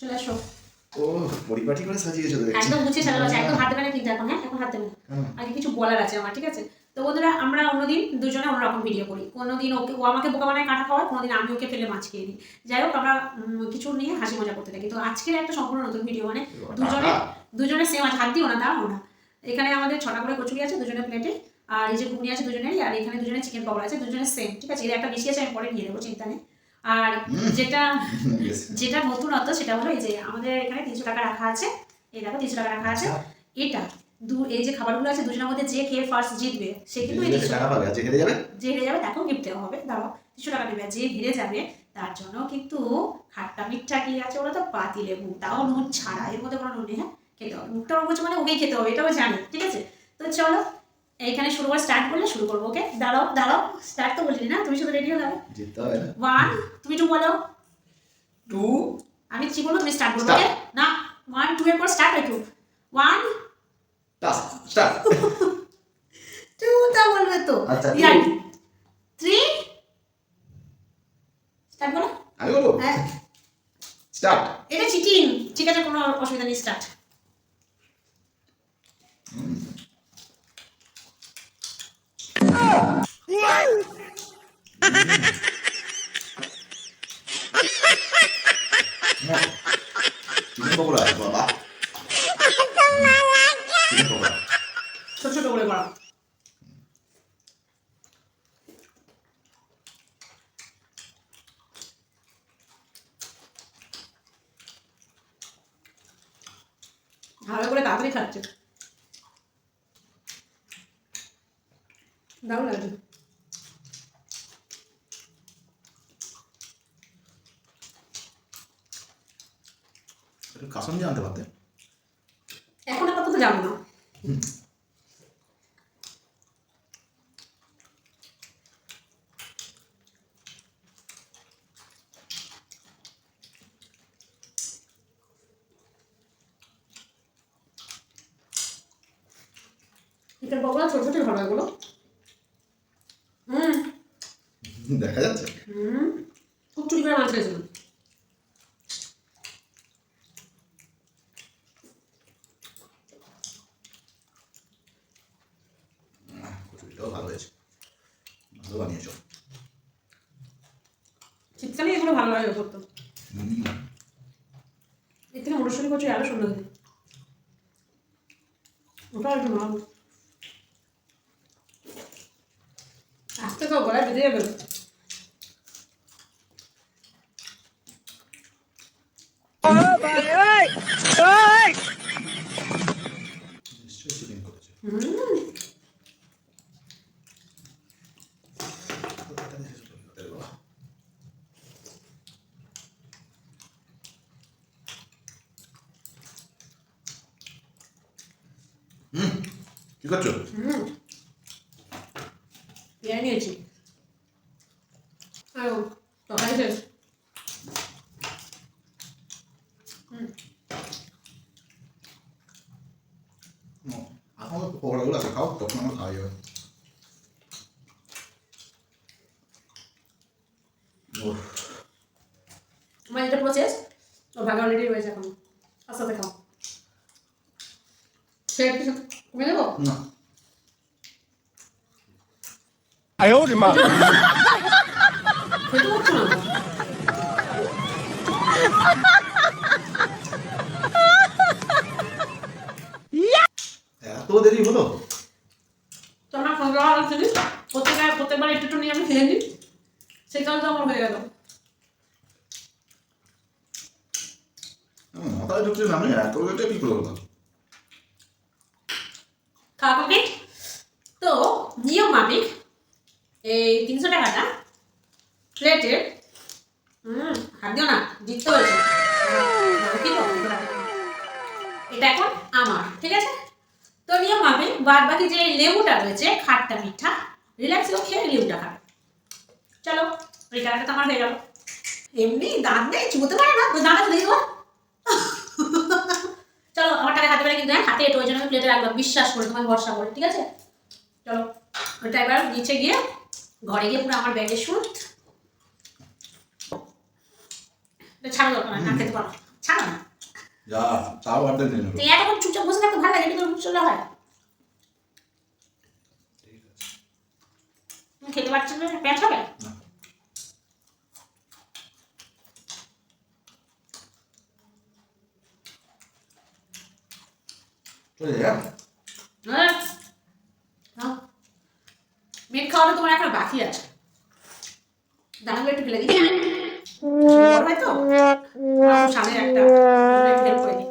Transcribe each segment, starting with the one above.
চলে আসো। ও পরিপাটি করে সাজিয়েছো দেখছি। একদম গুছিয়ে সাজানো আছে একদম হাত দেবে না কিন্তু এখন হ্যাঁ? এখন হাত দেবে আগে কিছু বলার আছে আমার ঠিক আছে? তো বন্ধুরা আমরা অন্যদিন দুজনে অন্যরকম ভিডিও করি। কোনোদিন ওকে ও আমাকে বোকা বানায় কাটা খাওয়ায় কোনোদিন আমি ওকে ফেলে মাছ খেয়ে দিই যাই হোক আমরা কিছু নিয়ে হাসি মজা করতে থাকি। তো আজকের একটা সম্পূর্ণ নতুন ভিডিও মানে দুজনে দুজনে সেম আছে। হাত দিও না দাঁড়াও না। এখানে আমাদের ছটা করে কচুরি আছে দুজনের প্লেটে আর এই যে ঘুগনি আছে দুজনেরই আর এখানে দুজনের চিকেন পকোড়া আছে দুজনের সেম ঠিক আছে? এর একটা বেশি আছে আমি পরে নিয়ে দেবো চিন্তা নেই। আর যেটা. যেটা নতুনত্ব সেটা হলো এই যে আমাদের এখানে তিনশো টাকা রাখা আছে। এই দেখো তিনশো টাকা রাখা আছে। এটা দু এই যে খাবারগুলো আছে দুজনের মধ্যে যে খেয়ে ফার্স্ট জিতবে সে কিন্তু এই তিনশো টাকা পাবে। যে হেরে যাবে? যে হেরে যাবে তাকেও গিফট দেওয়া হবে। দাও তিনশো টাকা দেবে যে হেরে যাবে তার জন্য কিন্তু খাট্টা মিঠা কি আছে? ওরা তো পাতি লেবু। তাও নুন ছাড়া। এর মধ্যে কোনো নুন নেই হ্যাঁ? খেতে হবে। মুখটা মানে ওকেই খেতে হবে এটাও জানি। ঠিক আছে? তো চলো এইখানে শুরু করে স্টার্ট করলে শুরু করব ওকে দাঁড়াও দাঁড়াও স্টার্ট তো বলিনি না তুমি শুধু রেডি হয়ে যাবে। জিততে হবে না। ওয়ান তুমি টু বলো। টু আমি থ্রি বলব তুমি স্টার্ট করব ওকে না ওয়ান টু এর পর স্টার্ট হয় টু ওয়ান স্টার্ট টু তা বলবে তো। আচ্ছা, থ্রি স্টার্ট করো আমি বলব? হ্যাঁ। স্টার্ট এটা চিটিং ঠিক আছে কোনো অসুবিধা নেই স্টার্ট চিকেন পকোড়া বাবা চিকেন পকোড়া ছোট ছোট করে করা ভালো করে তাড়াতাড়ি খাচ্ছে দারুণ লাগছে একটু কাসন্দি আনতে পারতে এখন আপাতত যাব না চিকেন পকোড়া ছোট ছোট এগুলো হুম দেখা যাচ্ছে হুম খুব চুরি করে মাছ খেয়েছিলাম কচুরিটাও ভালো হয়েছে। ভালো বানিয়েছ। শীতকালে এগুলো ভালো লাগে করতো এর থেকে মটরশুঁটি কচুরি আরও সুন্দর লাগে ওটা একটু ভালো। আস্তে তো গলায় বেঁধে যাবে নিশ্চয়ই চিকেন করেছে হুম বাবা হুম কি করছ পেয়ারা নিয়েছি আরও তরকারি শেষ এখন পকোড়াগুলো আছে খাও তখন আমার খাওয়া যাবে আমার যেটা প্রসেস ও ভাগ অলরেডি রয়েছে এখন আস্তে আস্তে খাও সে তুমি দেবো না আয় ওরে মা এত দেরি হলো? তোমরা ফোন করা হলো তুমি প্রত্যেকবার প্রত্যেকবার একটু একটু নিয়ে আমি খেয়ে নিই। সেই কারণে তো আমার হয়ে গেল। মাথায় ঢুকছে না আমি এত লেটে কি করব? খাওয়া কমপ্লিট তো নিয়ম মাফিক, এই তিনশো টাকাটা প্লেটের হুম হাত দিও না, জিততে? এটা এখন আমার, ঠিক আছে? তো নিয়ম মাফিক বাদ বাকি যে লেবুটা রয়েছে, খাটটা মিঠা রিল্যাক্স খেয়ে লেবুটা খাবে। চলো এই টাকাটা তো আমার হয়ে গেল। এমনি দাঁত নেই, চুমোতে পারে না দাঁড়া দিয়ে দেবো চলো আমার টাকা হাতে এটা ওই জন্য আমি প্লেটে রাখলাম বিশ্বাস করে তোমার ভরসা করে ঠিক আছে? চলো ওটা এবার নিচে গিয়ে ঘরে গিয়ে পুরো আমার ব্যাগে শুট। ছাড়ো দরকার না খেতে পারো। ছাড়ো না। যা তাও অর্ধেক নিয়ে তুই এতক্ষণ চুপচাপ বসে থাকতে ভালো লাগে কিন্তু চলে হয়। তুমি খেতে পারছেন না? পেঁয়াজ হবে? না। চলে যা হ্যাঁ নাও। মিট খাওয়ানো তোমার এখন বাকি আছে। দানাগুলো একটু ফেলে দিই। বড় হয় তো? আমার সামনে একটা। হেল্প করে দিই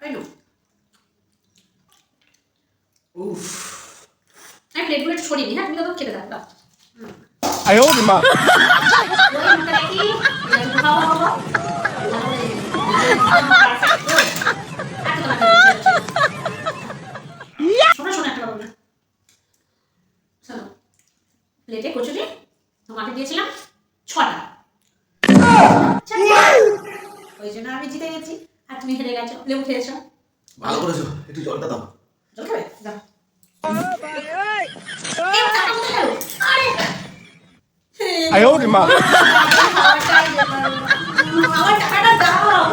না উফ। প্লেটগুলো একটু সরিয়ে নিই হ্যাঁ? তুমি তো খেতে থাকো দাও। 哎 প্লেটে কচুরি তোমাকে দিয়েছিলাম ছটা। আচ্ছা, ওই জন্য আমি জিতে গেছি। আর তুমি হেরে গেছো লেবু খেয়েছো। ভালো করেছ একটু জলটা দাও। জল খাবে? দাও। আরে! ওরে মা। আমার টাকাটা দাও।